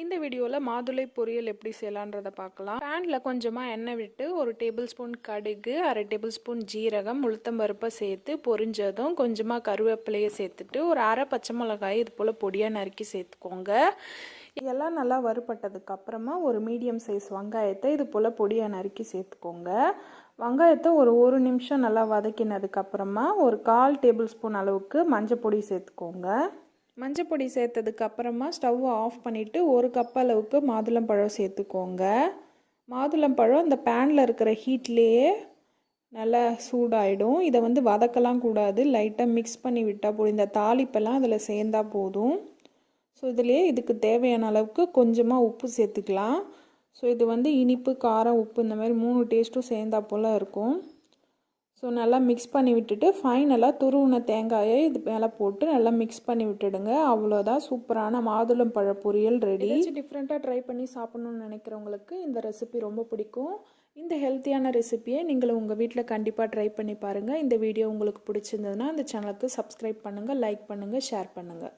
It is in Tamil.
இந்த வீடியோவில் மாதுளை பொரியல் எப்படி செய்யலான்றதை பார்க்கலாம். பேனில் கொஞ்சமாக எண்ணெய் விட்டு ஒரு டேபிள் ஸ்பூன் கடுகு அரை டேபிள் ஸ்பூன் ஜீரகம் உளுத்தம் பருப்பை சேர்த்து பொரிஞ்சதும் கொஞ்சமாக கருவேப்பிலையை சேர்த்துட்டு ஒரு அரை பச்சை மிளகாய் இது போல் பொடியாக நறுக்கி சேர்த்துக்கோங்க. இதெல்லாம் நல்லா வறுபட்டதுக்கு அப்புறமா ஒரு மீடியம் சைஸ் வெங்காயத்தை இது போல் பொடியாக நறுக்கி சேர்த்துக்கோங்க. வெங்காயத்தை ஒரு ஒரு நிமிஷம் நல்லா வதக்கினதுக்கப்புறமா ஒரு கால் டேபிள் ஸ்பூன் அளவுக்கு மஞ்சள் பொடி சேர்த்துக்கோங்க. மஞ்சப்பொடி சேர்த்ததுக்கு அப்புறமா ஸ்டவ்வை ஆஃப் பண்ணிவிட்டு ஒரு கப் அளவுக்கு மாதுளம்பழம் சேர்த்துக்கோங்க. மாதுளம்பழம் அந்த பேனில் இருக்கிற ஹீட்லேயே நல்லா சூடாயிடும். இதை வந்து வதக்கலாம் கூடாது. லைட்டாக மிக்ஸ் பண்ணி விட்டால் போதும். இந்த தாளிப்பெல்லாம் அதில் சேர்ந்தா போதும். ஸோ இதுலேயே இதுக்கு தேவையான அளவுக்கு கொஞ்சமாக உப்பு சேர்த்துக்கலாம். ஸோ இது வந்து இனிப்பு காரம் உப்பு இந்த மாதிரி மூணு டேஸ்ட்டும் சேர்ந்தா போல் இருக்கும். ஸோ நல்லா மிக்ஸ் பண்ணி விட்டுட்டு ஃபைனலாக துருவின தேங்காயை இது மேலே போட்டு நல்லா மிக்ஸ் பண்ணி விட்டுடுங்க. அவ்வளோதான் சூப்பரான மாதுளம் பழ பொரியல் ரெடி டிஃப்ரெண்ட்டாக ட்ரை பண்ணி சாப்பிட்ணுன்னு நினைக்கிறவங்களுக்கு இந்த ரெசிபி ரொம்ப பிடிக்கும். இந்த ஹெல்த்தியான ரெசிபியை நீங்கள் உங்கள் வீட்டில் கண்டிப்பாக ட்ரை பண்ணி பாருங்கள் இந்த வீடியோ உங்களுக்கு பிடிச்சிருந்ததுன்னா இந்த சேனலுக்கு சப்ஸ்கிரைப் பண்ணுங்கள் லைக் பண்ணுங்கள் ஷேர் பண்ணுங்கள்